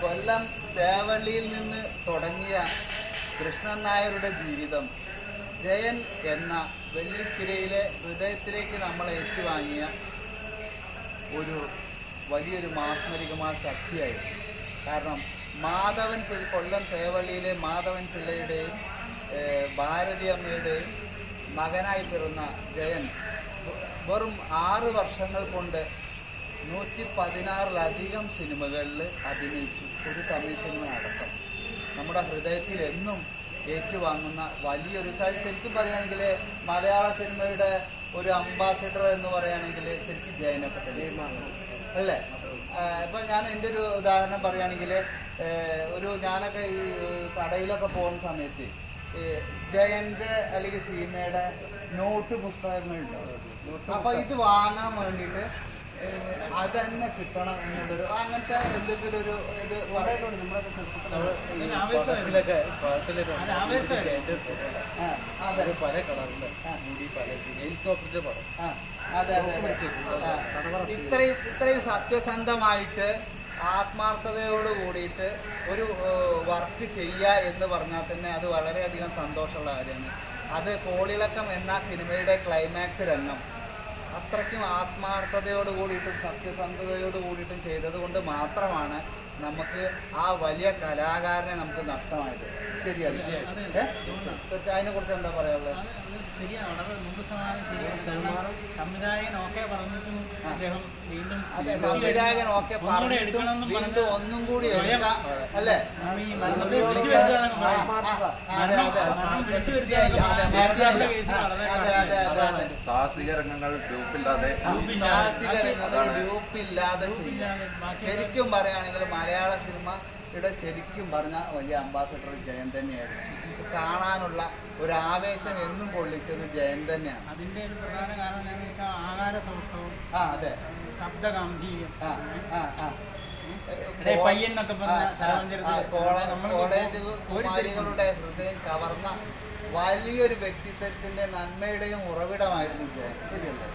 കൊല്ലം തേവള്ളിയിൽ നിന്ന് തുടങ്ങിയ കൃഷ്ണൻ നായരുടെ ജീവിതം ജയൻ എന്ന വെള്ളിത്തിരയിലെ ഹൃദയത്തിലേക്ക് നമ്മൾ ഏറ്റുവാങ്ങിയ ഒരു വലിയൊരു മാസ്മരികമായ ശക്തിയായിരുന്നു. കാരണം മാധവൻ പിള്ള കൊല്ലം തേവള്ളിയിലെ മാധവൻ പിള്ളയുടെയും ഭാരതി അമ്മയുടെയും മകനായി പിറന്ന ജയൻ വെറും ആറ് വർഷങ്ങൾ കൊണ്ട് നൂറ്റി പതിനാറിലധികം സിനിമകളിൽ അഭിനയിച്ചു. ഒരു തമിഴ് സിനിമ അടക്കം നമ്മുടെ ഹൃദയത്തിൽ എന്നും ഏറ്റുവാങ്ങുന്ന വലിയൊരു സാധ്യത ശരിക്കും പറയുകയാണെങ്കിൽ മലയാള സിനിമയുടെ ഒരു അംബാസിഡർ എന്ന് പറയുകയാണെങ്കിൽ ശരിക്കും ജയനൊക്കെ തന്നെ അല്ലേ? ഇപ്പം ഞാൻ എന്റെ ഒരു ഉദാഹരണം പറയുകയാണെങ്കിൽ ഒരു ഞാനൊക്കെ ഈ കടയിലൊക്കെ പോകുന്ന സമയത്ത് ജയന്റെ ജയന്റെ അല്ലെങ്കിൽ സീമയുടെ നോട്ട് പുസ്തകങ്ങളുണ്ടാവും അപ്പോൾ ഇത് വാങ്ങാൻ വേണ്ടിയിട്ട് ഏഹ്, അതന്നെ കിട്ടണം എന്നുള്ളൊരു അങ്ങനത്തെ എന്തെങ്കിലും ഒരു ഇത് പറയുന്നുണ്ട് നമ്മളൊക്കെ അതെ പല കളറിൽ മുടി പല പടം. അതെ അതെ അതെ. ഇത്രയും ഇത്രയും സത്യസന്ധമായിട്ട് ആത്മാർത്ഥതയോട് കൂടിയിട്ട് ഒരു വർക്ക് ചെയ്യുക എന്ന് പറഞ്ഞാൽ തന്നെ അത് വളരെയധികം സന്തോഷമുള്ള കാര്യമാണ്. അത് കോളിളക്കം എന്ന സിനിമയുടെ ക്ലൈമാക്സ് രംഗം. അത്രയ്ക്കും ആത്മാർത്ഥതയോട് കൂടിയിട്ടും സത്യസന്ധതയോട് കൂടിയിട്ടും ചെയ്തത് കൊണ്ട് മാത്രമാണ് നമുക്ക് ആ വലിയ കലാകാരനെ നമുക്ക് നഷ്ടമായത്. ശരിയല്ല? അതിനെ കുറിച്ച് എന്താ പറയാനുള്ളത് ശരിയാണ് വളരെ നൂറ് ശതമാനം ശരിയാണ് കാരണം സംവിധായകൻ ഓക്കെ പറഞ്ഞിട്ടും അദ്ദേഹം വീണ്ടും അതെ സംവിധായകൻ ഓക്കെ പറഞ്ഞിട്ടും വീണ്ടും ഒന്നും കൂടി എടുക്കാം. അല്ലേ? സാഹസിക ഈ ഗ്രൂപ്പില്ലാതെ സാഹസിക രംഗങ്ങൾ ഗ്രൂപ്പില്ലാതെ ഗ്രൂപ്പില്ലാതെ ശരിക്കും പറയുകയാണെങ്കിൽ മലയാള സിനിമയുടെ ശരിക്കും പറഞ്ഞ വലിയ അംബാസഡർ ജയൻ തന്നെയായിരുന്നു. കാണാനുള്ള ഒരു ആവേശം എന്നും കൊള്ളിച്ചത് ജയൻ തന്നെയാണ്. അതിന്റെ ഒരു പ്രധാന കാരണം എന്താണെന്ന് വെച്ചാൽ ആഹാര സൗഷ്ഠവം ആ അതെ. ശബ്ദ ഗാംഭീര്യം കോളേജ് കുമാരികളുടെ ഹൃദയം കവർന്ന വലിയൊരു വ്യക്തിത്വത്തിന്റെ നന്മയുടെയും ഉറവിടമായിരുന്നു ജയൻ. ശരിയല്ലേ.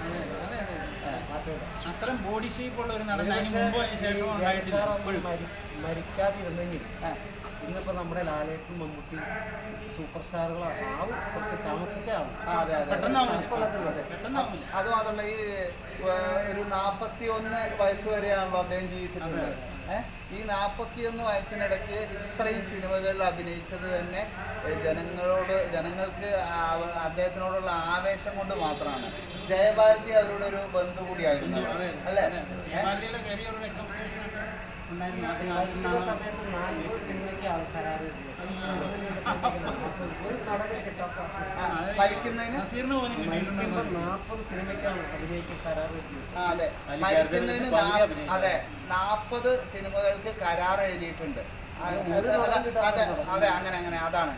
അത്രയും ബോഡി ഷേപ്പ് ഉള്ള ഒരു നടൻ. മരിക്കാതിരുന്നെങ്കിൽ ഇന്നിപ്പോ നമ്മുടെ ലാലേട്ടും മമ്മൂട്ടി സൂപ്പർ സ്റ്റാറുകളാണ് ആവും കുറച്ച് താമസിച്ചാണ് അതെ മാത്രമല്ല ഈ ഒരു നാപ്പത്തി ഒന്ന് വയസ്സ് വരെയാണല്ലോ അദ്ദേഹം ജീവിച്ചിട്ടുള്ളത്. ഏഹ് ഈ നാപ്പത്തി ഒന്ന് വയസ്സിനിടയ്ക്ക് ഇത്രയും സിനിമകളിൽ അഭിനയിച്ചത് തന്നെ ജനങ്ങളോട് ജനങ്ങൾക്ക് അദ്ദേഹത്തിനോടുള്ള ആവേശം കൊണ്ട് മാത്രമാണ്. ജയഭാരതി അവരുടെ ഒരു ബന്ധു കൂടിയായിരുന്നു. അല്ലേ? സമയത്ത് നാൽപ്പത് സിനിമയ്ക്ക് ആൾക്കാരാണ് ഒരു നടനെ കിട്ടാത്ത ആ, മരിക്കുന്നതിന് നസീറിന് നാൽപ്പത് സിനിമയ്ക്കാണ് അഭിനയിക്കാൻ കരാറ് അതെ. നാപ്പത് മരിക്കുന്നതിന്. അതെ നാൽപ്പത് സിനിമകൾക്ക് കരാർ എഴുതിയിട്ടുണ്ട്. അതെ അതെ അങ്ങനെ അങ്ങനെ അതാണ്.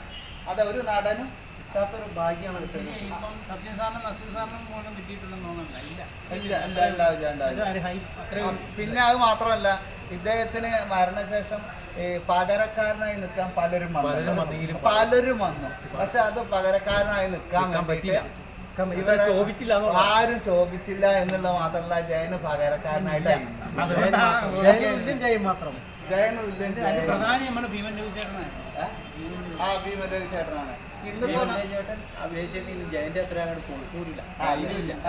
അതെ ഒരു നടനും കിട്ടാത്തൊരു ഭാഗ്യമാണ് സത്യൻ സാറിനും നസീർ സാറിനും പോലും കിട്ടിയിട്ടുണ്ടെന്ന് തോന്നുന്നില്ല. ഇല്ല. ഇല്ല പിന്നെ അത് മാത്രമല്ല ഇദ്ദേഹത്തിന് മരണശേഷം ഈ പകരക്കാരനായി നിൽക്കാൻ പലരും വന്നു. പലരും വന്നു പക്ഷെ അത് പകരക്കാരനായി നിൽക്കാൻ പറ്റില്ല ആരും ശോഭിച്ചില്ല എന്നുള്ള മാത്രമല്ല ജയന് പകരക്കാരനായിട്ടായി ജയനും ജയൻ പ്രധാനി നമ്മുടെ ഭീമൻ? ആ ഭീമന്റെ ചേട്ടനാണ്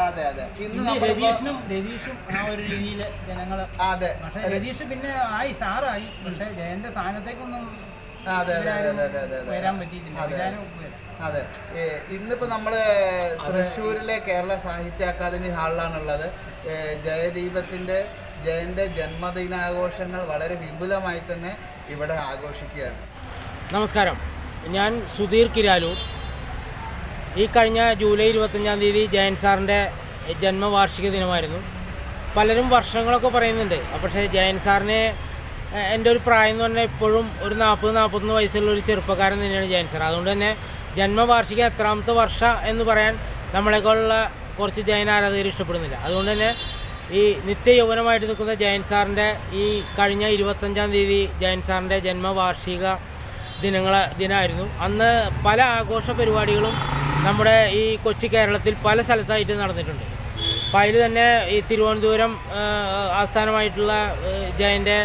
അതെ അതെ ഇന്ന് രതീഷിനും രതീഷും ആ ഒരു രീതിയിൽ ജനങ്ങൾ അതെ പക്ഷെ രതീഷ് പിന്നെ ആയി സ്റ്റാറായി. പക്ഷെ ജയന്റെ സ്ഥാനത്തേക്കൊന്നും അതെ അതെ അതെ അതെ അതെ അതെ അതെ. വരാൻ പറ്റിയിട്ടില്ല. അതെ. വരാനും ഒക്കുകയില്ല. അതെ. ഏ, ഇന്നിപ്പോ നമ്മൾ തൃശ്ശൂരിലെ കേരള സാഹിത്യ അക്കാദമി ഹാളിലാണുള്ളത്. ഏ, ജയദീപത്തിന്റെ ജയന്റെ ജന്മദിനാഘോഷങ്ങൾ വളരെ വിപുലമായി തന്നെ ഇവിടെ ആഘോഷിക്കുകയാണ്. നമസ്കാരം. ഞാൻ സുധീർ കിരാലൂർ. ഈ കഴിഞ്ഞ ജൂലൈ ഇരുപത്തഞ്ചാം തീയതി ജയൻ സാറിന്റെ ജന്മവാർഷിക ദിനമായിരുന്നു. പലരും വർഷങ്ങളൊക്കെ പറയുന്നുണ്ട്. പക്ഷേ ജയൻ സാറിനെ എന്റെ ഒരു പ്രായം എന്ന് പറഞ്ഞാൽ ഇപ്പോഴും ഒരു നാൽപ്പത് നാൽപ്പത്തൊന്ന് വയസ്സുള്ള ഒരു ചെറുപ്പക്കാരൻ തന്നെയാണ് ജയൻ സാർ. അതുകൊണ്ട് തന്നെ ജന്മവാർഷിക എത്രാമത്തെ വർഷ എന്ന് പറയാൻ നമ്മളെക്കൊള്ള കുറച്ച് ജയൻ ആരാധകർ ഇഷ്ടപ്പെടുന്നില്ല. അതുകൊണ്ട് തന്നെ ഈ നിത്യ യൗവനമായിട്ട് നിൽക്കുന്ന ജയൻ സാറിന്റെ ഈ കഴിഞ്ഞ ഇരുപത്തഞ്ചാം തീയതി ജയൻ സാറിന്റെ ജന്മവാർഷിക ദിനങ്ങൾ ദിനമായിരുന്നു അന്ന് പല ആഘോഷ പരിപാടികളും നമ്മുടെ ഈ കൊച്ചു കേരളത്തിൽ പല സ്ഥലത്തായിട്ട് നടന്നിട്ടുണ്ട്. അപ്പോൾ അതിൽ തന്നെ ഈ തിരുവനന്തപുരം ആസ്ഥാനമായിട്ടുള്ള ജയന്റെ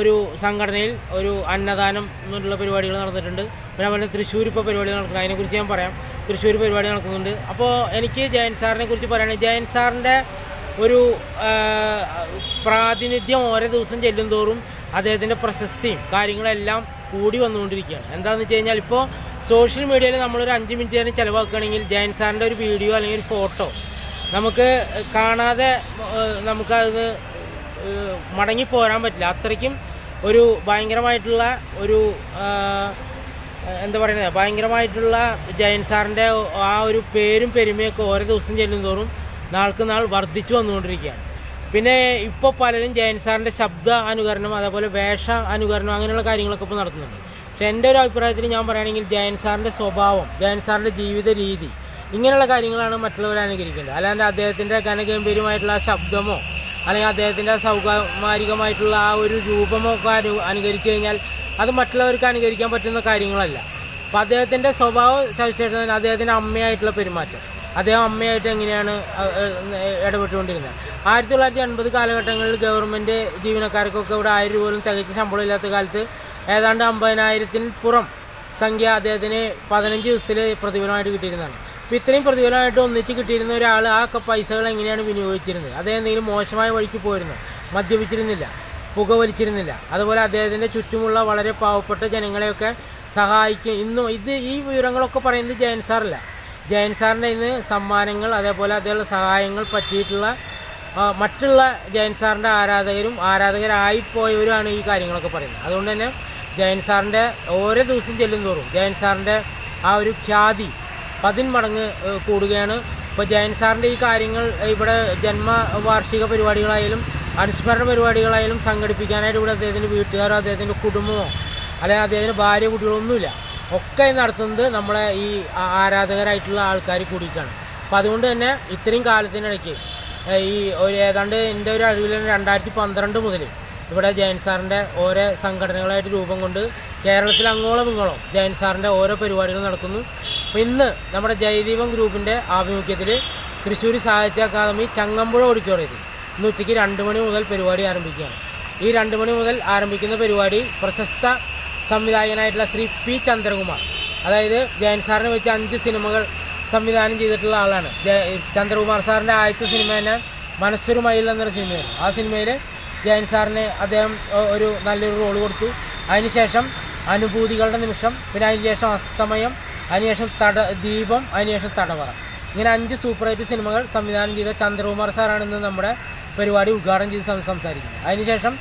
ഒരു സംഘടനയിൽ ഒരു അന്നദാനം എന്നുള്ള പരിപാടികൾ നടന്നിട്ടുണ്ട്. പിന്നെ അതുപോലെ തൃശ്ശൂർ ഇപ്പോൾ പരിപാടി നടക്കുന്നത് അതിനെക്കുറിച്ച് ഞാൻ പറയാം. തൃശ്ശൂർ പരിപാടി നടക്കുന്നുണ്ട്. അപ്പോൾ എനിക്ക് ജയൻ സാറിനെ കുറിച്ച് പറയുകയാണെങ്കിൽ ജയൻ സാറിന്റെ ഒരു പ്രാതിനിധ്യം ഓരോ ദിവസം ചെല്ലും തോറും അദ്ദേഹത്തിന്റെ പ്രശസ്തിയും കാര്യങ്ങളെല്ലാം കൂടി വന്നുകൊണ്ടിരിക്കുകയാണ്. എന്താണെന്ന് വെച്ച് കഴിഞ്ഞാൽ ഇപ്പോൾ സോഷ്യൽ മീഡിയയിൽ നമ്മളൊരു അഞ്ച് മിനിറ്റ് നേരം ചിലവാക്കുകയാണെങ്കിൽ ജയൻ സാറിന്റെ ഒരു വീഡിയോ അല്ലെങ്കിൽ ഒരു ഫോട്ടോ നമുക്ക് കാണാതെ നമുക്കത് മടങ്ങി മടങ്ങിപ്പോരാൻ പറ്റില്ല. അത്രയ്ക്കും ഒരു ഭയങ്കരമായിട്ടുള്ള ഒരു എന്താ പറയുന്നത് ഭയങ്കരമായിട്ടുള്ള ജയൻ സാറിന്റെ ആ ഒരു പേരും പെരുമയൊക്കെ ഓരോ ദിവസം ചെല്ലും തോറും നാൾക്ക് നാൾ വർദ്ധിച്ചു വന്നുകൊണ്ടിരിക്കുകയാണ്. പിന്നെ ഇപ്പോൾ പലരും ജയൻ സാറിന്റെ ശബ്ദ അനുകരണം അതേപോലെ വേഷ അനുകരണം അങ്ങനെയുള്ള കാര്യങ്ങളൊക്കെ ഇപ്പോൾ നടത്തുന്നുണ്ട്. പക്ഷെ എന്റെ ഒരു അഭിപ്രായത്തിൽ ഞാൻ പറയുകയാണെങ്കിൽ ജയൻ സാറിന്റെ സ്വഭാവം ജയൻ സാറിന്റെ ജീവിത രീതി ഇങ്ങനെയുള്ള കാര്യങ്ങളാണ് മറ്റുള്ളവർ അനുകരിക്കേണ്ടത്. അല്ലാണ്ട് അദ്ദേഹത്തിന്റെ ഘനഗംഭീരമായിട്ടുള്ള ആ ശബ്ദമോ അല്ലെങ്കിൽ അദ്ദേഹത്തിന്റെ സൗകാരികമായിട്ടുള്ള ആ ഒരു രൂപമോ ഒക്കെ അനു അനുകരിച്ചു കഴിഞ്ഞാൽ അത് മറ്റുള്ളവർക്ക് അനുകരിക്കാൻ പറ്റുന്ന കാര്യങ്ങളല്ല. അപ്പോൾ അദ്ദേഹത്തിന്റെ സ്വഭാവ സവിശേഷത അദ്ദേഹത്തിന്റെ അമ്മയായിട്ടുള്ള പെരുമാറ്റം. അദ്ദേഹം അമ്മയായിട്ട് എങ്ങനെയാണ് ഇടപെട്ടുകൊണ്ടിരുന്നത് ആയിരത്തി തൊള്ളായിരത്തി എൺപത് കാലഘട്ടങ്ങളിൽ ഗവൺമെന്റ് ജീവനക്കാർക്കൊക്കെ ഇവിടെ ആയിരം രൂപ പോലും തികച്ച ശമ്പളം ഇല്ലാത്ത കാലത്ത് ഏതാണ്ട് അമ്പതിനായിരത്തിന് പുറം സംഖ്യ അദ്ദേഹത്തിന് പതിനഞ്ച് ദിവസത്തിൽ പ്രതിഫലമായിട്ട് കിട്ടിയിരുന്നതാണ്. അപ്പോൾ ഇത്രയും പ്രതിഫലമായിട്ട് ഒന്നിച്ച് കിട്ടിയിരുന്ന ഒരാൾ ആ പൈസകൾ എങ്ങനെയാണ് വിനിയോഗിച്ചിരുന്നത്? അദ്ദേഹം എന്തെങ്കിലും മോശമായ വഴിക്ക് പോയിരുന്നു? മദ്യപിച്ചിരുന്നില്ല പുക വലിച്ചിരുന്നില്ല അതുപോലെ അദ്ദേഹത്തിന്റെ ചുറ്റുമുള്ള വളരെ പാവപ്പെട്ട ജനങ്ങളെയൊക്കെ സഹായിക്കും ഇന്നും ഇത് ഈ വിവരങ്ങളൊക്കെ പറയുന്നത് ജയൻ സാറല്ല. ജയൻ സാറിന്റെ ഇന്ന് സമ്മാനങ്ങൾ അതേപോലെ അതേപോലെ സഹായങ്ങൾ പറ്റിയിട്ടുള്ള മറ്റുള്ള ജയൻ സാറിന്റെ ആരാധകരും ആരാധകരായിപ്പോയവരുമാണ് ഈ കാര്യങ്ങളൊക്കെ പറയുന്നത്. അതുകൊണ്ട് തന്നെ ജയൻ സാറിന്റെ ഓരോ ദിവസം ചെല്ലും തോറും ജയൻ സാറിന്റെ ആ ഒരു ഖ്യാതി പതിന്മടങ്ങ് മടങ്ങ് കൂടുകയാണ്. ഇപ്പോൾ ജയൻ സാറിന്റെ ഈ കാര്യങ്ങൾ ഇവിടെ ജന്മവാർഷിക പരിപാടികളായാലും അനുസ്മരണ പരിപാടികളായാലും സംഘടിപ്പിക്കാനായിട്ട് ഇവിടെ അദ്ദേഹത്തിന്റെ വീട്ടുകാരോ അദ്ദേഹത്തിന്റെ കുടുംബമോ അല്ലെങ്കിൽ അദ്ദേഹത്തിന്റെ ഭാര്യ കുട്ടികളൊന്നുമില്ല ഒക്കെ നടത്തുന്നത് നമ്മളെ ഈ ആരാധകരായിട്ടുള്ള ആൾക്കാർ കൂടിയിട്ടാണ്. അപ്പം അതുകൊണ്ട് തന്നെ ഇത്രയും കാലത്തിനിടയ്ക്ക് ഈ ഒരു ഏതാണ്ട് എന്റെ ഒരു അറിവിൽ രണ്ടായിരത്തി പന്ത്രണ്ട് മുതൽ ഇവിടെ ജയൻ സാറിന്റെ ഓരോ സംഘടനകളായിട്ട് രൂപം കൊണ്ട് കേരളത്തിൽ അങ്ങോളം ഇങ്ങോളം ജയൻ സാറിന്റെ ഓരോ പരിപാടികൾ നടക്കുന്നു. അപ്പോൾ ഇന്ന് നമ്മുടെ ജയദീപം ഗ്രൂപ്പിന്റെ ആഭിമുഖ്യത്തിൽ തൃശ്ശൂർ സാഹിത്യ അക്കാദമി ചങ്ങമ്പുഴ ഓഡിറ്റോറിയത്തിൽ ഇന്ന് ഉച്ചയ്ക്ക് രണ്ട് മണി മുതൽ പരിപാടി ആരംഭിക്കുകയാണ്. ഈ രണ്ട് മണി മുതൽ ആരംഭിക്കുന്ന പരിപാടി പ്രശസ്ത സംവിധായകനായിട്ടുള്ള ശ്രീ പി ചന്ദ്രകുമാർ. അതായത് ജയൻ സാറിനെ വെച്ച് അഞ്ച് സിനിമകൾ സംവിധാനം ചെയ്തിട്ടുള്ള ആളാണ്. ചന്ദ്രകുമാർ സാറിന്റെ ആദ്യത്തെ സിനിമ തന്നെ മനസ്സൊരു മയിൽ എന്നൊരു സിനിമയായിരുന്നു. ആ സിനിമയിൽ ജയൻ സാറിന് അദ്ദേഹം ഒരു നല്ലൊരു റോൾ കൊടുത്തു. അതിനുശേഷം അനുഭൂതികളുടെ നിമിഷം പിന്നെ അതിനുശേഷം അസ്തമയം അതിനുശേഷം തട ദീപം അതിനുശേഷം തടവറ. ഇങ്ങനെ അഞ്ച് സൂപ്പർ ഹൈറ്റ് സിനിമകൾ സംവിധാനം ചെയ്ത ചന്ദ്രകുമാർ സാറാണ് ഇന്ന് നമ്മുടെ പരിപാടി ഉദ്ഘാടനം ചെയ്ത് സംസാരിക്കുന്നത്. അതിനുശേഷം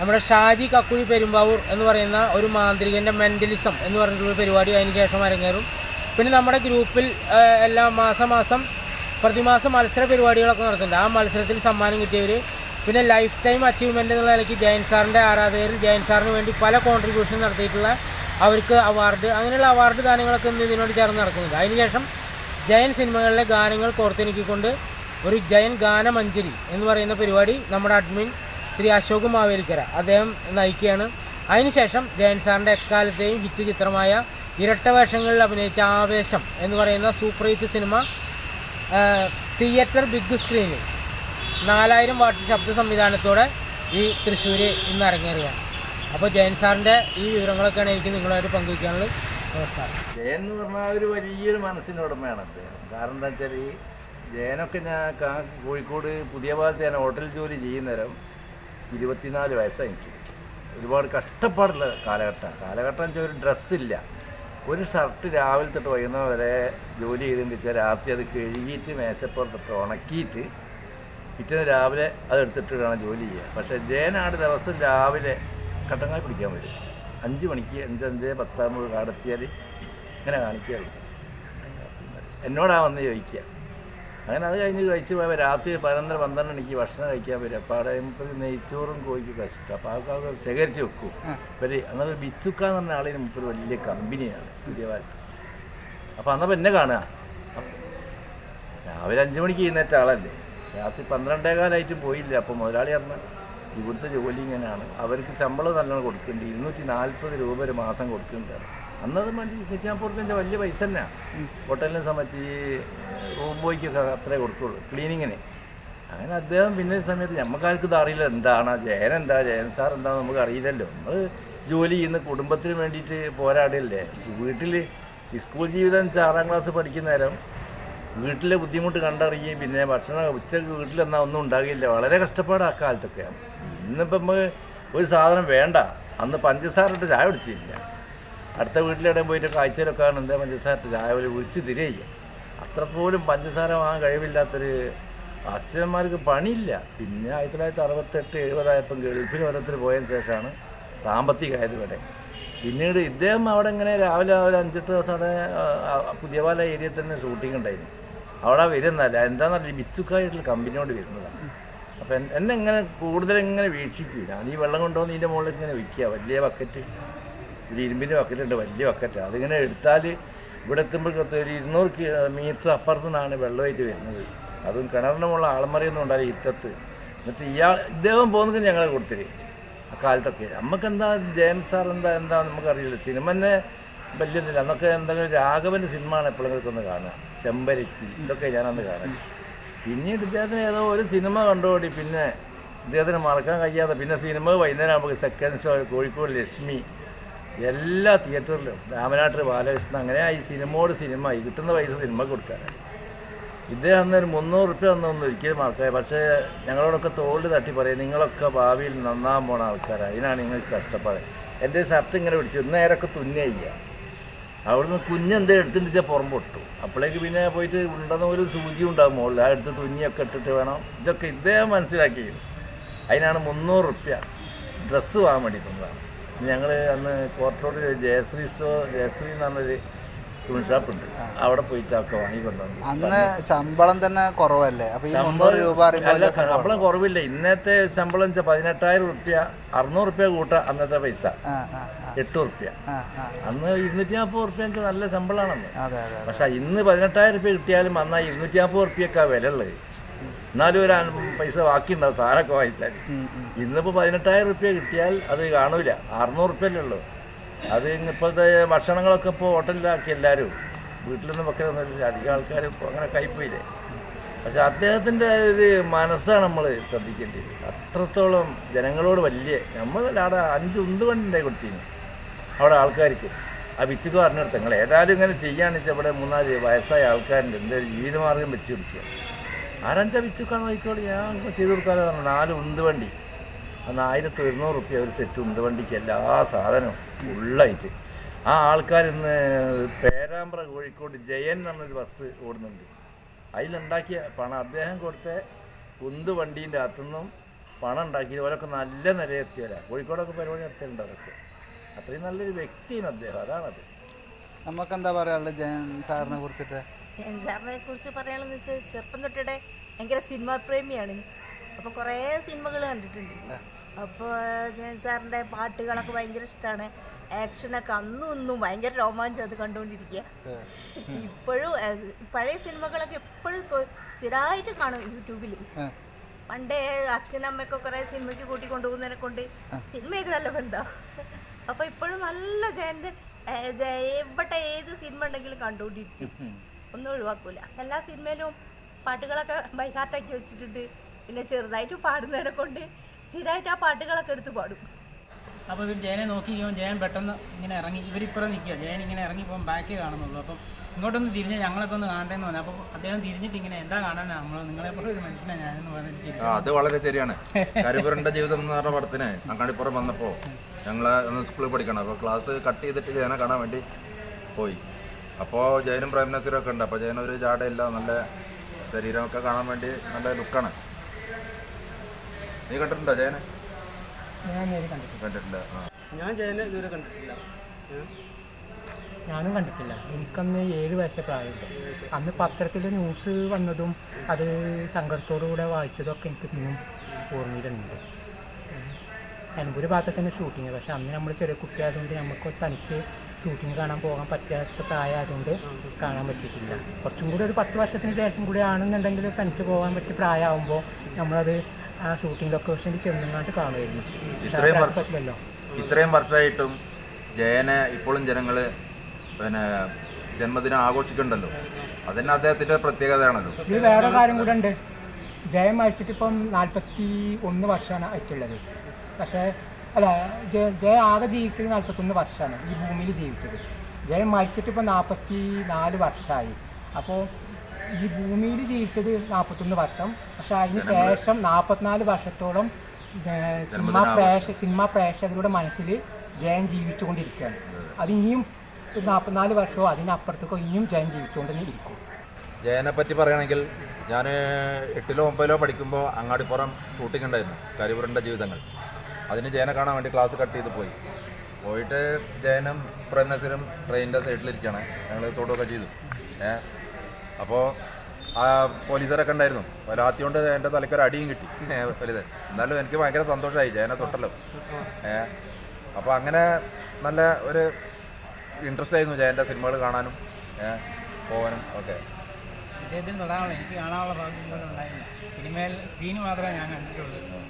നമ്മുടെ ഷാജി കക്കുഴി പെരുമ്പാവൂർ എന്ന് പറയുന്ന ഒരു മാന്ത്രികന്റെ മെന്റലിസം എന്ന് പറഞ്ഞിട്ടുള്ള പരിപാടി അതിന് ശേഷം അരങ്ങേറും. പിന്നെ നമ്മുടെ ഗ്രൂപ്പിൽ എല്ലാ മാസം മാസം പ്രതിമാസം മത്സര പരിപാടികളൊക്കെ നടത്തുന്നുണ്ട്. ആ മത്സരത്തിൽ സമ്മാനം കിട്ടിയവർ പിന്നെ ലൈഫ് ടൈം അച്ചീവ്മെന്റ് എന്നുള്ള നിലയ്ക്ക് ജയൻ സാറിന്റെ ആരാധകരിൽ ജയൻ സാറിന് വേണ്ടി പല കോൺട്രിബ്യൂഷൻ നടത്തിയിട്ടുള്ള അവർക്ക് അവാർഡ് അങ്ങനെയുള്ള അവാർഡ് ദാനങ്ങളൊക്കെ ഇന്ന് ഇതിനോട് ചേർന്ന് നടക്കുന്നുണ്ട്. അതിനുശേഷം ജയൻ സിനിമകളിലെ ഗാനങ്ങൾ കോർത്തിണക്കിക്കൊണ്ട് ഒരു ജയൻ ഗാനമഞ്ജരി എന്ന് പറയുന്ന പരിപാടി നമ്മുടെ അഡ്മിൻ ശ്രീ അശോക് മാവേലിക്കര. അദ്ദേഹം നയിക്കുകയാണ്. അതിനുശേഷം ജയൻ സാറിന്റെ എക്കാലത്തെയും ഹിറ്റ് ചിത്രമായ ഇരട്ട വേഷങ്ങളിൽ അഭിനയിച്ച ആവേശം എന്ന് പറയുന്ന സൂപ്പർ ഹിറ്റ് സിനിമ തിയേറ്റർ ബിഗ് സ്ക്രീനിൽ നാലായിരം വാട്ട് ശബ്ദ സംവിധാനത്തോടെ ഈ തൃശ്ശൂർ ഇന്ന് അരങ്ങേറുകയാണ്. അപ്പോൾ ജയൻ സാറിന്റെ ഈ വിവരങ്ങളൊക്കെയാണ് എനിക്ക് നിങ്ങളായിട്ട് പങ്കുവയ്ക്കാനുള്ളത് ജയൻ എന്ന് പറഞ്ഞാൽ ഒരു വലിയൊരു മനസ്സിന്റെ ഉടമയാണ് അദ്ദേഹം. കാരണം എന്താ വെച്ചാൽ ഈ ജയനൊക്കെ ഞാൻ കോഴിക്കോട് പുതിയ ഭാഗത്ത് ഞാൻ ഹോട്ടൽ ജോലി ചെയ്യുന്നേരം ഇരുപത്തിനാല് വയസ്സായി എനിക്ക് ഒരുപാട് കഷ്ടപ്പാടുള്ള കാലഘട്ടമാണ്. കാലഘട്ടം വെച്ചാൽ ഒരു ഡ്രസ്സില്ല. ഒരു ഷർട്ട് രാവിലെ തൊട്ട് വൈകുന്നേരം വരെ ജോലി ചെയ്തിട്ട് വെച്ചാൽ രാത്രി അത് കഴുകിയിട്ട് മേശപ്പുറത്തിട്ട് ഉണക്കിയിട്ട് പിറ്റേന്ന് രാവിലെ അതെടുത്തിട്ട് വേണം ജോലി ചെയ്യുക. പക്ഷേ ജയനാട് ദിവസം രാവിലെ കട്ടങ്ങായി പിടിക്കാൻ വരും. അഞ്ച് മണിക്ക് അഞ്ച് അഞ്ച് പത്താമത് കാടെത്തിയാൽ ഇങ്ങനെ കാണിക്കാറുണ്ട്. എന്നോടാ വന്ന് ചോദിക്കുക. അങ്ങനെ അത് കഴിഞ്ഞ് കഴിച്ച് പോയപ്പോൾ രാത്രി പതിനൊന്നര പന്ത്രണ്ട് മണിക്ക് ഭക്ഷണം കഴിക്കാൻ വരും. അപ്പോൾ അവിടെ മുപ്പത് നെയ്ച്ചോറും കോഴിക്കും കഷ്ടം. അപ്പോൾ ആൾക്കാർക്ക് ശേഖരിച്ച് വെക്കും. ഇവർ അന്നൊരു ബിച്ചുക്ക എന്ന് പറഞ്ഞ ആളിന് മുപ്പത് വലിയ കമ്പനിയാണ് പുതിയ കാലത്ത് അപ്പോൾ അന്നപ്പോൾ എന്നെ കാണുക. രാവിലെ അഞ്ച് മണിക്ക് ചെയ്യുന്നേറ്റ ആളല്ലേ. രാത്രി പന്ത്രണ്ടേ കാലമായിട്ട് പോയില്ല. അപ്പോൾ മുതലാളി പറഞ്ഞ ഇവിടുത്തെ ജോലി ഇങ്ങനെയാണ്. അവർക്ക് ശമ്പളം നല്ലോണം കൊടുക്കുന്നുണ്ട്. ഇരുന്നൂറ്റി നാൽപ്പത് രൂപ ഒരു മാസം കൊടുക്കുന്നുണ്ട്. അന്നത് വേണ്ടി ഇരുന്നൂറ്റി നാൽപ്പത് റുപ്യ വലിയ പൈസ തന്നെയാണ് ഹോട്ടലിനെ സംബന്ധിച്ച് ഈ റൂം ബോയ്ക്കൊക്കെ അത്രേ കൊടുക്കുള്ളൂ ക്ലീനിങ്ങിന്. അങ്ങനെ അദ്ദേഹം പിന്നെ സമയത്ത് ഞമ്മക്കാർക്ക് ഇത് അറിയില്ല എന്താണ് ജയൻ എന്താ ജയൻ സാർ എന്താണെന്ന് നമുക്ക് അറിയില്ലല്ലോ. നമ്മൾ ജോലി ചെയ്യുന്ന കുടുംബത്തിന് വേണ്ടിയിട്ട് പോരാടില്ലേ വീട്ടിൽ സ്കൂൾ ജീവിതം ആറാം ക്ലാസ് പഠിക്കുന്ന നേരം വീട്ടിലെ ബുദ്ധിമുട്ട് കണ്ടറിയുകയും പിന്നെ ഭക്ഷണം ഉച്ചയ്ക്ക് വീട്ടിലെന്നാൽ ഒന്നും ഉണ്ടാകില്ല. വളരെ കഷ്ടപ്പാട് ആ കാലത്തൊക്കെ. ഇന്നിപ്പം നമുക്ക് ഒരു സാധനം വേണ്ട. അന്ന് പഞ്ചസാരട്ട് ചായ കുടിച്ചില്ല. അടുത്ത വീട്ടിലെവിടെ പോയിട്ട് കാഴ്ചയിലൊക്കെ ആണ് എന്താ പഞ്ചസാരട്ട് ചായ വിളിച്ച് തിരയുക. അത്രപോലും പഞ്ചസാര വാങ്ങാൻ കഴിവില്ലാത്തൊരു അച്ഛന്മാർക്ക് പണിയില്ല. പിന്നെ ആയിരത്തി തൊള്ളായിരത്തി അറുപത്തെട്ട് എഴുപതായപ്പം ഗൾഫിൽ ഓരോരുത്തർ പോയതിന് ശേഷമാണ് സാമ്പത്തികമായത് ഇവിടെ. പിന്നീട് ഇദ്ദേഹം അവിടെ ഇങ്ങനെ രാവിലെ ഒരു അഞ്ചെട്ട് ദിവസം അവിടെ പുതിയപാല ഏരിയയിൽ തന്നെ ഷൂട്ടിംഗ് ഉണ്ടായിരുന്നു. അവിടെ വരുന്നതല്ല എന്താണെന്നറിയില്ല ബിച്ചുക്കായിട്ടുള്ള കമ്പനിയോട് വരുന്നതാണ്. അപ്പം എന്നെ ഇങ്ങനെ കൂടുതൽ ഇങ്ങനെ വീക്ഷിക്കും. ഞാൻ ഈ വെള്ളം കൊണ്ടുവന്ന് ഇതിന്റെ മുകളിൽ ഇങ്ങനെ വയ്ക്കുക വലിയ ബക്കറ്റ് ഒരു ഇരുമ്പിന്റെ ബക്കറ്റുണ്ട് വലിയ ബക്കറ്റ് അതിങ്ങനെ എടുത്താൽ ഇവിടെ എത്തുമ്പോഴത്തെ ഒരു ഇരുന്നൂറ് മീറ്റർ അപ്പുറത്തു നിന്നാണ് വെള്ളമായിട്ട് വരുന്നത്. അതും കിണറിനുമുള്ള ആൾമറിയൊന്നും ഉണ്ടാവില്ല ഇറ്റത്ത് എന്നിട്ട് ഇയാൾ ഇദ്ദേഹം പോകുന്നത് ഞങ്ങളെ കൊടുത്തിര് അക്കാലത്തൊക്കെ നമുക്കെന്താ ജയൻ സാർ എന്താ എന്താ നമുക്കറിയില്ല. സിനിമ തന്നെ വലിയതില്ല അന്നൊക്കെ എന്തെങ്കിലും രാഘവന്റെ സിനിമയാണ് എപ്പോഴെങ്കിലും ഒന്ന് കാണുക. ചെമ്പരത്തി ഇതൊക്കെ ഞാനന്ന് കാണുക. പിന്നീട് ഇദ്ദേഹത്തിന് ഏതോ ഒരു സിനിമ കണ്ടോടി പിന്നെ ഇദ്ദേഹത്തിന് മറക്കാൻ കഴിയാതെ. പിന്നെ സിനിമ വൈകുന്നേരം ആകുമ്പോൾ സെക്കൻഡ് ഷോ കോഴിക്കോട് ലക്ഷ്മി. എല്ലാ തിയേറ്ററിലും. രാമനാട്ടർ ബാലകൃഷ്ണൻ അങ്ങനെ ഈ സിനിമയോട് സിനിമ ഈ കിട്ടുന്ന പൈസ സിനിമ കൊടുക്കാനായി ഇദ്ദേഹം അന്ന് ഒരു മുന്നൂറ് റുപ്യ തന്നൊന്നും ഒരിക്കലും മറക്കാം പക്ഷേ ഞങ്ങളോടൊക്കെ തോളിൽ തട്ടി പറയും നിങ്ങളൊക്കെ ഭാവിയിൽ നന്നാൻ പോണ ആൾക്കാരാണ് അതിനാണ് നിങ്ങൾക്ക് കഷ്ടപ്പാട്. എന്റെ ഷർട്ട് ഇങ്ങനെ പിടിച്ചു നേരൊക്കെ തുന്നയ്യ അവിടുന്ന് കുഞ്ഞെന്തേ എടുത്തിട്ട് വെച്ചാൽ പുറം പൊട്ടു. അപ്പോഴേക്ക് പിന്നെ പോയിട്ട് ഉണ്ടെന്ന ഒരു സൂചി ഉണ്ടാകും മുകളിൽ ആ എടുത്ത് തുന്നിയൊക്കെ ഇട്ടിട്ട് വേണം. ഇതൊക്കെ ഇദ്ദേഹം മനസ്സിലാക്കി അതിനാണ് മുന്നൂറ് റുപ്യ ഡ്രസ്സ് വാങ്ങാൻ വേണ്ടി ഞങ്ങൾ അന്ന് കോർട്ട് റോഡിൽ ജയശ്രീ സ്റ്റോ ജയശ്രീ എന്ന് പറഞ്ഞൊരു തുണി ഷാപ്പുണ്ട് അവിടെ പോയിട്ട് ഒക്കെ വാങ്ങിക്കൊണ്ടുവന്നു. അന്ന് ശമ്പളം തന്നെ കുറവല്ലേ? അല്ല ശമ്പളം കുറവില്ല. ഇന്നത്തെ ശമ്പളം വെച്ചാൽ പതിനെട്ടായിരം റുപ്യ അറുന്നൂറ് റുപ്യ കൂട്ട അന്നത്തെ പൈസ. എട്ട് റുപ്യ അന്ന് ഇരുന്നൂറ്റി നാൽപ്പത് റുപ്യ വെച്ചാൽ നല്ല ശമ്പളമാണെന്ന് പക്ഷെ ഇന്ന് പതിനെട്ടായിരം റുപ്യ കിട്ടിയാലും അന്നാ ഇരുന്നൂറ്റി നാൽപ്പത് റുപ്യൊക്കെ വില ഉള്ളത്. എന്നാലും ഒരു പൈസ ബാക്കിയുണ്ടാവും സാധനമൊക്കെ വാങ്ങിച്ചാൽ ഉം. ഇന്നിപ്പോൾ പതിനെട്ടായിരം റുപ്യ കിട്ടിയാൽ അത് കാണൂല. അറുന്നൂറ് റുപ്യല്ലേ ഉള്ളൂ. അത് ഇപ്പോഴത്തെ ഭക്ഷണങ്ങളൊക്കെ ഇപ്പോൾ ഹോട്ടലിലാക്കി എല്ലാവരും വീട്ടിലൊന്നും നിന്ന് വെക്കലൊന്നുമില്ല. അധികം ആൾക്കാർ ഇപ്പോൾ അങ്ങനെ കൈപ്പോയില്ലേ പക്ഷെ അദ്ദേഹത്തിന്റെ ഒരു മനസ്സാണ് നമ്മൾ ശ്രദ്ധിക്കേണ്ടത്. അത്രത്തോളം ജനങ്ങളോട് വലിയ നമ്മൾ അവിടെ അഞ്ച് ഉന്ത് വണ്ടിന്റെ കൊടുത്തിരുന്നു. അവിടെ ആൾക്കാർക്ക്. ആ വിച്ചുക്ക് പറഞ്ഞെടുത്ത് നിങ്ങൾ ഏതായാലും ഇങ്ങനെ ചെയ്യുകയാണെന്ന് വെച്ചാൽ ഇവിടെ മൂന്നാൽ വയസ്സായ ആൾക്കാരുണ്ട്. എന്തൊരു ജീവിതമാർഗം വെച്ച് പിടിക്കുക. ആരഞ്ചാ ബിച്ചുക്കാണ് നോക്കിക്കോളി ഞാൻ ചെയ്ത് കൊടുക്കാതെ പറഞ്ഞു നാല് ഉന്തുവണ്ടി അന്ന് ആയിരത്തി ഒരുന്നൂറ് റുപ്യ ഒരു സെറ്റ് ഉന്തുവണ്ടിക്ക് എല്ലാ സാധനവും ഫുള്ളായിട്ട് ആ ആൾക്കാർ ഇന്ന് പേരാമ്പ്ര കോഴിക്കോട് ജയൻ എന്ന് പറഞ്ഞൊരു ബസ് ഓടുന്നുണ്ട്. അതിലുണ്ടാക്കിയ പണം അദ്ദേഹം കൊടുത്ത ഉന്ത് വണ്ടീന്റെ അകത്തുനിന്നും പണം ഉണ്ടാക്കി ഓരൊക്കെ നല്ല നിലയെത്തിയവരാണ് കോഴിക്കോടൊക്കെ പരിപാടി നടത്തിയിട്ടുണ്ട് അതൊക്കെ അത്രയും നല്ലൊരു വ്യക്തിയാണ് അദ്ദേഹം. അതാണത്. നമുക്കെന്താ പറയാനുള്ളത് ജയൻ സാറിനെ കുറിച്ചിട്ട്? ജയൻസാറിനെ കുറിച്ച് പറയാനുള്ളത് വെച്ചാൽ ചെറുപ്പം തൊട്ടിടെ ഭയങ്കര സിനിമാ പ്രേമിയാണ്. അപ്പോൾ കുറേ സിനിമകൾ കണ്ടിട്ടുണ്ട്. അപ്പോൾ ജയൻ സാറിന്റെ പാട്ടുകളൊക്കെ ഭയങ്കര ഇഷ്ടമാണ് ആക്ഷനൊക്കെ അന്നും ഇന്നും ഭയങ്കര രോമാഞ്ചം അത് കണ്ടുകൊണ്ടിരിക്കുക ഇപ്പോഴും പഴയ സിനിമകളൊക്കെ എപ്പോഴും സ്ഥിരമായിട്ട് കാണും യൂട്യൂബിൽ. പണ്ടേ അച്ഛനമ്മയൊക്കെ കുറേ സിനിമയ്ക്ക് കൂട്ടി കൊണ്ടുപോകുന്നതിനെ കൊണ്ട് സിനിമയൊക്കെ നല്ല ബന്ധം. അപ്പോൾ ഇപ്പോഴും നല്ല ജയന്റെ ജയ എവിടെ ഏത് സിനിമ ഉണ്ടെങ്കിലും കണ്ടുകൊണ്ടിരിക്കും. ഒന്നും ഒഴിവാക്കൂല. എല്ലാ സിനിമയിലും പാട്ടുകളൊക്കെ ബൈഹാർട്ടാക്കി വെച്ചിട്ടുണ്ട്. പിന്നെ ചെറുതായിട്ട് പാടുന്നവരെ കൊണ്ട് സ്ഥിരമായിട്ട് ആ പാട്ടുകളൊക്കെ എടുത്ത് പാടും. അപ്പോൾ ഇവർ ജയനെ നോക്കിയിരിക്കുമ്പോൾ ജയൻ പെട്ടെന്ന് ഇങ്ങനെ ഇറങ്ങി ഇവരിപ്പുറം നിൽക്കുക. ജയൻ ഇങ്ങനെ ഇറങ്ങി പോകുമ്പോൾ ബാക്കി കാണുന്നുള്ളൂ. അപ്പം ഇങ്ങോട്ടൊന്ന് തിരിഞ്ഞ് ഞങ്ങളൊക്കെ ഒന്ന് കാണണ്ടെന്ന് പറഞ്ഞു. അപ്പോൾ അദ്ദേഹം തിരിഞ്ഞിട്ട് ഇങ്ങനെ എന്താ കാണാൻ നമ്മൾ നിങ്ങളെപ്പോലെ ഒരു മനുഷ്യനെ ഞാനെന്ന് പറഞ്ഞിട്ട് ആ, അത് വളരെ ശരിയാണ്. കരിപുരന്റെ ജീവിതം എന്ന് പറഞ്ഞ പടത്തിന് അങ്ങാടിപ്പുറം വന്നപ്പോൾ ഞങ്ങൾ സ്കൂളിൽ പഠിക്കണം. അപ്പോൾ ക്ലാസ് കട്ട് ചെയ്തിട്ട് ജയനെ കാണാൻ വേണ്ടി പോയി. അപ്പോൾ ജയനും പ്രേംനസീറും ഒക്കെ ഉണ്ട്. അപ്പോൾ ജയൻ ഒരു ജാടയില്ല. നല്ല ശരീരമൊക്കെ കാണാൻ വേണ്ടി നല്ല ലുക്കാണ്. നീ കണ്ടിട്ടുണ്ടോ ജയനെ? കണ്ടിട്ടില്ല. കണ്ടിട്ടില്ല. ഞാൻ ജയനെ ഇതുവരെ കണ്ടിട്ടില്ല? ഞാനും കണ്ടിട്ടില്ല. എനിക്കന്ന് ഏഴ് വയസ്സേ പ്രായമുണ്ട് അന്ന് പത്രത്തിൽ ന്യൂസ് വന്നതും അത് സങ്കടത്തോടുകൂടെ വായിച്ചതും ഒക്കെ എനിക്ക് ഇന്നും ഓർമ്മയിലുണ്ട്. അൻപൂര് ഭാഗത്തൊക്കെ ഷൂട്ടിങ് പക്ഷെ അന്ന് നമ്മൾ ചെറിയ കുട്ടിയായതുകൊണ്ട് നമുക്ക് തനിച്ച് ഷൂട്ടിങ് കാണാൻ പോകാൻ പറ്റാത്ത പ്രായമായതുകൊണ്ട് കാണാൻ പറ്റിയിട്ടില്ല. കുറച്ചും കൂടി ഒരു പത്ത് വർഷത്തിന് ശേഷം കൂടി ആണെന്നുണ്ടെങ്കിൽ തനിച്ച് പോകാൻ പറ്റിയ പ്രായമാകുമ്പോൾ നമ്മളത് ആ ഷൂട്ടിംഗ് ലൊക്കേഷനിൽ ചെന്നുങ്ങാണ്ട് കാണുമായിരുന്നു. ഇത്രയും പറ്റില്ലല്ലോ ഇത്രയും വർഷമായിട്ടും ജയനെ ഇപ്പോഴും ജനങ്ങൾ പിന്നെ ജന്മദിനം ആഘോഷിക്കുന്നുണ്ടല്ലോ. അതന്നെ അദ്ദേഹത്തിന്റെ പ്രത്യേകതയാണല്ലോ. ഇതിൽ വേറെ കാര്യം കൂടെ ഉണ്ട്. ജയം മരിച്ചിട്ട് ഇപ്പം നാൽപ്പത്തി ഒന്ന് വർഷമാണ് ആയിട്ടുള്ളത്. പക്ഷേ അല്ല ജയ ജയ ആകെ ജീവിച്ചത് നാൽപ്പത്തൊന്ന് വർഷമാണ് ഈ ഭൂമിയിൽ ജീവിച്ചത്. ജയ മരിച്ചിട്ട് ഇപ്പം നാൽപ്പത്തി നാല് വർഷമായി അപ്പോൾ ഈ ഭൂമിയിൽ ജീവിച്ചത് നാൽപ്പത്തൊന്ന് വർഷം. പക്ഷെ അതിന് ശേഷം നാൽപ്പത്തിനാല് വർഷത്തോളം സിനിമ പ്രേക്ഷ സിനിമ പ്രേക്ഷകരുടെ മനസ്സിൽ ജയൻ ജീവിച്ചുകൊണ്ടിരിക്കുകയാണ്. അത്. ഇനിയും ഒരു നാൽപ്പത്തിനാല് വർഷമോ അതിനപ്പുറത്തേക്കോ ഇനിയും ജയൻ ജീവിച്ചുകൊണ്ട് തന്നെ ഇരിക്കും. ജയനെ പറ്റി പറയുകയാണെങ്കിൽ ഞാൻ എട്ടിലോ ഒമ്പതിലോ പഠിക്കുമ്പോൾ അങ്ങാടിപ്പുറം ഷൂട്ടിംഗ് ഉണ്ടായിരുന്നു കരിപുരന്റെ ജീവിതങ്ങൾ. അതിന് ജയനെ കാണാൻ വേണ്ടി ക്ലാസ് കട്ട് ചെയ്ത് പോയി. പോയിട്ട് ജയനും പ്രേംനസിനും ട്രെയിനിന്റെ സൈഡിലിരിക്കുകയാണ് ഞങ്ങൾ തൊടുകയൊക്കെ ചെയ്തു. ഏ? അപ്പോൾ ആ പോലീസുകാരൊക്കെ ഉണ്ടായിരുന്നു. രാത്രി കൊണ്ട് എന്റെ തലക്കൊരു അടിയും കിട്ടി. വലുത്. എന്നാലും എനിക്ക് ഭയങ്കര സന്തോഷമായി ജയനെ തൊട്ടല്ലോ. ഏ? അപ്പോൾ അങ്ങനെ നല്ല ഒരു ഇൻട്രസ്റ്റ് ആയിരുന്നു ജയന്റെ സിനിമകൾ കാണാനും പോകാനും ഒക്കെ. തൊടാനുള്ള എനിക്ക് കാണാനുള്ള ഭാഗ്യം ഉണ്ടായില്ല. സിനിമയിൽ സ്ക്രീന് മാത്രമേ ഞാൻ കണ്ടിട്ടുള്ളൂ.